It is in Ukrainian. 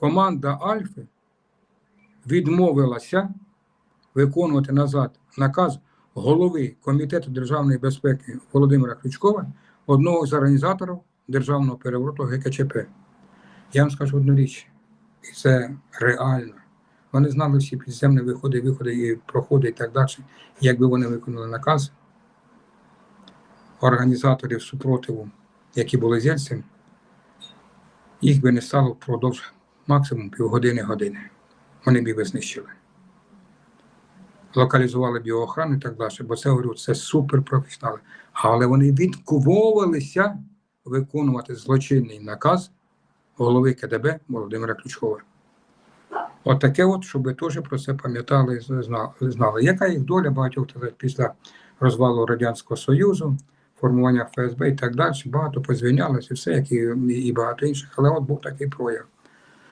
команда Альфи відмовилася виконувати назад наказ голови Комітету державної безпеки Володимира Ключкова, одного з організаторів державного перевороту ГКЧП. Я вам скажу одну річ, і це реально. Вони знали всі підземні виходи, виходи і проходи і так далі. Якби вони виконали наказ організаторів супротиву, які були з Єльцем, їх би не стало впродовж максимум півгодини-години. Вони б би знищили. Локалізували б його охрану і так далі, бо це говорю, це суперпрофесіонали. Але вони відкувовувалися виконувати злочинний наказ голови КДБ Володимира Ключкова. От таке от, щоб ви теж про це пам'ятали і знали. Яка їх доля багатьох після розвалу Радянського Союзу, формування ФСБ і так далі, багато позвінялося, і все, як і, і багато інших. Але от був такий прояв.